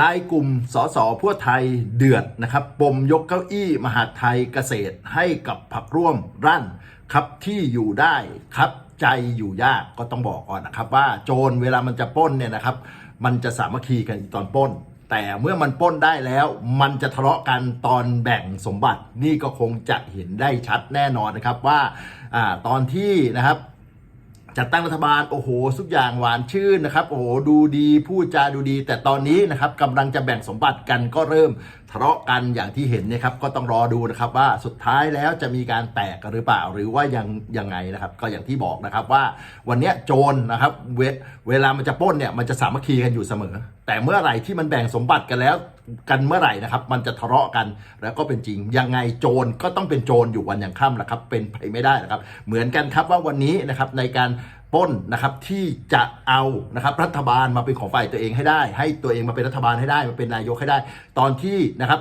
ลายกลุ่มสสพวกไทยเดือดนะครับปมยกเก้าอี้มหาไทยเกษตรให้กับพรรคร่วมรั่นครับที่อยู่ได้ครับใจอยู่ยากก็ต้องบอกก่อนนะครับ ว่าโจรเวลามันจะป้นเนี่ยนะครับ มันจะสามัคคีกันตอนป้น แต่เมื่อมันป้นได้แล้ว มันจะทะเลาะกันตอนแบ่งสมบัตินี่ก็คงจะเห็นได้ชัดแน่นอนนะครับว่าอาตอนที่นะครับ จัดตั้งรัฐบาลโอ้โหทุกอย่างหวานชื่นนะครับโอ้โหดูดีพูดจาดูดี แต่ตอนนี้นะครับกำลังจะแบ่งสมบัติกันก็เริ่มทะเลาะกันอย่างที่เห็นนะครับก็ต้องรอดูนะครับว่าสุดท้ายแล้วจะมีการแตกหรือเปล่าหรือว่ายังยังไงนะครับ ก็อย่างที่บอกนะครับว่าวันนี้โจรนะครับเวเวลามันจะป้นเนี่ยมันจะสามัคคีกันอยู่เสมอแต่เมื่อไหร่ที่มันแบ่งสมบัติกันแล้วกันเมื่อไหร่นะครับ มันจะทะเลาะกันแล้วก็เป็นจริงยังไงโจรก็ต้องเป็นโจรอยู่วันอย่างค่ำนะครับ เป็นไปไม่ได้นะครับ เหมือนกันครับว่าวันนี้นะครับในการปล้นนะครับที่จะเอานะครับรัฐบาลมาเป็นของฝ่ายตัวเองให้ได้ ให้ตัวเองมาเป็นรัฐบาลให้ได้มาเป็นนายกให้ได้ ตอนที่นะครับ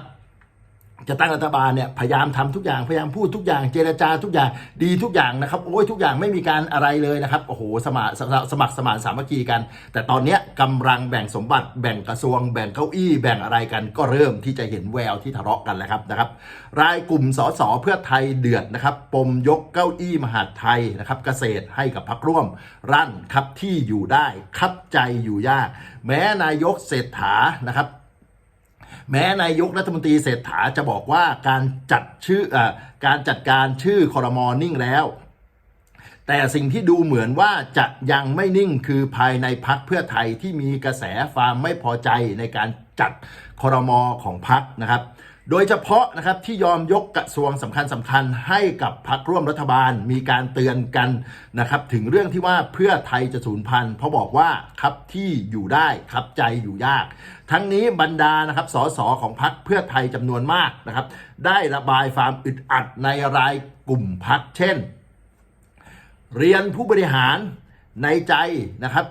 จะตั้งรัฐบาลเนี่ยพยายามทำทุกอย่างพยายามพูดทุกอย่างเจรจาทุกอย่างดีทุกอย่างนะครับโอ้ยทุกอย่างไม่มีการอะไรเลยนะครับโอ้โหสมัครสมัครสมานสามัคคีกัน แต่ตอนเนี้ยกำลังแบ่งสมบัติแบ่งกระทรวง แบ่งเก้าอี้ แบ่งอะไรกัน ก็เริ่มที่จะเห็นแววที่ทะเลาะกันแล้วครับนะครับ รายกลุ่มสสเพื่อไทยเดือดนะครับปมยกเก้าอี้มหาดไทยนะครับเกษตรให้กับพรรคร่วม รั่นครับที่อยู่ได้คับใจอยู่ยาก แม้นายกเศรษฐานะครับ แม้นายกรัฐมนตรีเศรษฐาจะบอกว่าการจัดชื่อออการจัดการชื่อคอรมอนิ่งแล้ว แต่สิ่งที่ดูเหมือนว่าจะยังไม่นิ่งคือภายในพักเพื่อไทยที่มีกระแสความไม่พอใจในการจัดคอรมอของพักนะครับ โดยเฉพาะนะครับที่ยอมยกกระทรวงสำคัญสำคัญให้กับพักร่วมรัฐบาลมีการเตือนกันนะครับถึงเรื่องที่ว่าเพื่อไทยจะสูญพันธุ์เพราะบอกว่าครับที่อยู่ได้ครับใจอยู่ยาก ทั้งนี้บรรดานะครับสสของพักเพื่อไทยจำนวนมากนะครับ ได้ระบายความอึดอัดในรายกลุ่มพักเช่น เรียนผู้บริหารในใจนะครับ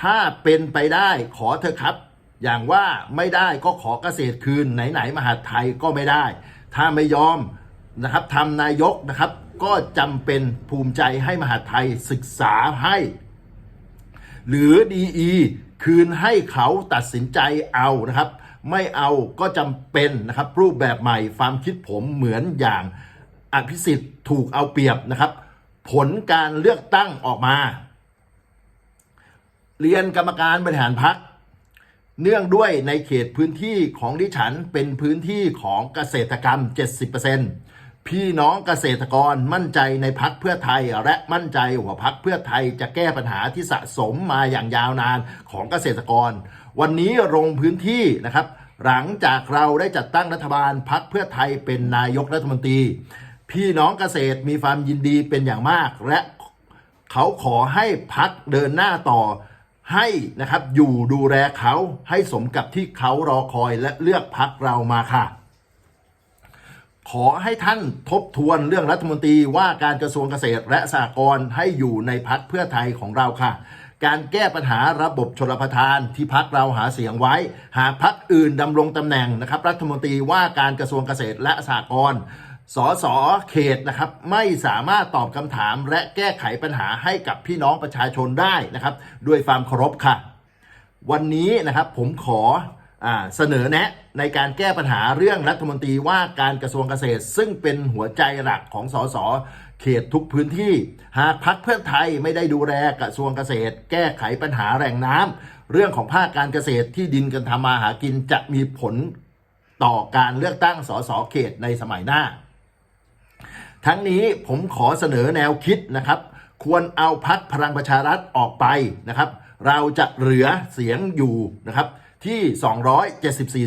ถ้าเป็นไปได้ขอเถอะครับ อย่างว่าไม่ได้ก็ขอเกษตรคืนไหนๆมหาไทยก็ไม่ได้ ถ้าไม่ยอมนะครับทำนายกนะครับ ก็จำเป็นภูมิใจให้มหาไทยศึกษาให้ หรือดีคืนให้เขาตัดสินใจเอานะครับ ไม่เอาก็จำเป็นนะครับ รูปแบบใหม่ความคิดผมเหมือนอย่างอภิสิทธิ์ถูกเอาเปรียบนะครับ ผลการเลือกตั้งออกมา เรียนกรรมการบริหารพัก เนื่องด้วยในเขตพื้นที่ของดิฉันเป็นพื้นที่ของเกษตรกรรม 70%พี่น้องเกษตรกรมั่นใจในพักเพื่อไทย และมั่นใจว่าพักเพื่อไทยจะแก้ปัญหาที่สะสมมาอย่างยาวนานของเกษตรกร วันนี้ลงพื้นที่นะครับ หลังจากเราได้จัดตั้งรัฐบาลพักเพื่อไทยเป็นนายกรัฐมนตรี พี่น้องเกษตรมีความยินดีเป็นอย่างมาก และเขาขอให้พักเดินหน้าต่อ ให้นะครับอยู่ดูแลเขาให้สมกับที่เขารอคอยและเลือกพักเรามาค่ะ ขอให้ท่านทบทวนเรื่องรัฐมนตรีว่าการกระทรวงเกษตรและสหกรณ์ให้อยู่ในพักเพื่อไทยของเราค่ะ การแก้ปัญหาระบบชลประทานที่พักเราหาเสียงไว้ หากพักอื่นดำรงตำแหน่งนะครับ รัฐมนตรีว่าการกระทรวงเกษตรและสหกรณ์ สสเขตนะครับไม่สามารถตอบคำถามและแก้ไขปัญหาให้กับพี่น้องประชาชนได้นะครับ ด้วยความเคารพค่ะ วันนี้นะครับผมขออเสนอแนะในการแก้ปัญหาเรื่องรัฐมนตรีว่าการกระทรวงเกษตร ซึ่งเป็นหัวใจหลักของสสเขตทุกพื้นที่ หากพักเพื่อไทยไม่ได้ดูแลกระทรวงเกษตร แก้ไขปัญหาแหล่งน้ำเรื่องของภาคการเกษตรที่ดินกันทำมาหากินจะมีผลต่อการเลือกตั้งสสเขตในสมัยหน้า ทั้งนี้ผมขอเสนอแนวคิดนะครับ ควรเอาพักพลังประชารัฐออกไปนะครับ เราจะเหลือเสียงอยู่นะครับที่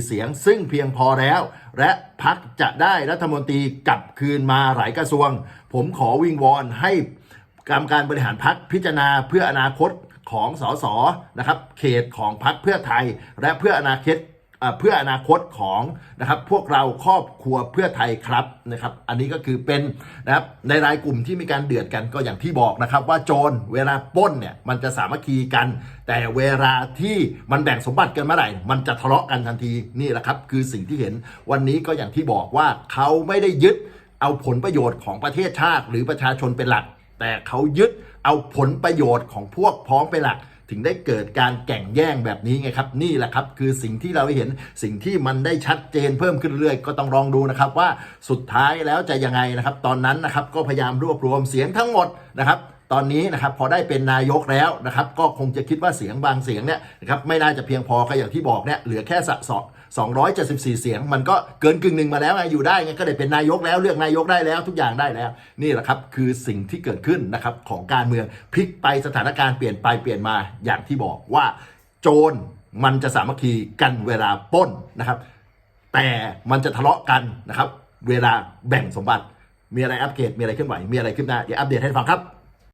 274 เสียง ซึ่งเพียงพอแล้ว และพักจะได้รัฐมนตรีกลับคืนมาหลายกระทรวง ผมขอวิงวอนให้กรรมการบริหารพักพิจารณาเพื่ออนาคตของสสนะครับ เขตของพักเพื่อไทย และเพื่ออนาคต เพื่ออนาคตของนะครับพวกเราครอบครัวเพื่อไทยครับนะครับ อันนี้ก็คือเป็นนะครับในรายกลุ่มที่มีการเดือดกันก็อย่างที่บอกนะครับ ว่าโจรเวลาป้นเนี่ยมันจะสามัคคีกัน แต่เวลาที่มันแบ่งสมบัติกันเมื่อไหร่มันจะทะเลาะกันทันทีนี่แหละครับ คือสิ่งที่เห็นวันนี้ก็อย่างที่บอกว่าเขาไม่ได้ยึดเอาผลประโยชน์ของประเทศชาติ หรือประชาชนเป็นหลัก แต่เขายึดเอาผลประโยชน์ของพวกพ้องเป็นหลัก ถึงได้เกิดการแก่งแย่งแบบนี้ไงครับ นี่แหละครับคือสิ่งที่เราเห็นสิ่งที่มันได้ชัดเจนเพิ่มขึ้นเรื่อยก็ต้องลองดูนะครับว่าสุดท้ายแล้วจะยังไงนะครับ ตอนนั้นนะครับก็พยายามรวบรวมเสียงทั้งหมดนะครับตอนนี้นะครับพอได้เป็นนายกแล้วนะครับ ก็คงจะคิดว่าเสียงบางเสียงเนี่ยนะครับไม่น่าจะเพียงพอก็อย่างที่บอกเนี่ยเหลือแค่สะสอ 274 เสียง มันก็เกินกึ่งหนึ่งมาแล้วไงอยู่ได้ไงก็ได้เป็นนายกแล้วเลือกนายกได้แล้วทุกอย่างได้แล้ว นี่แหละครับคือสิ่งที่เกิดขึ้นนะครับของการเมืองพลิกไปสถานการณ์เปลี่ยนไปเปลี่ยนมาอย่างที่บอกว่าโจรมันจะสามัคคีกันเวลาป้นนะครับ แต่มันจะทะเลาะกันนะครับ เวลาแบ่งสมบัติ มีอะไรอัปเกรดมีอะไรขึ้นไหวมีอะไรขึ้นหน้าเดี๋ยวอัปเดตให้ฟังครับ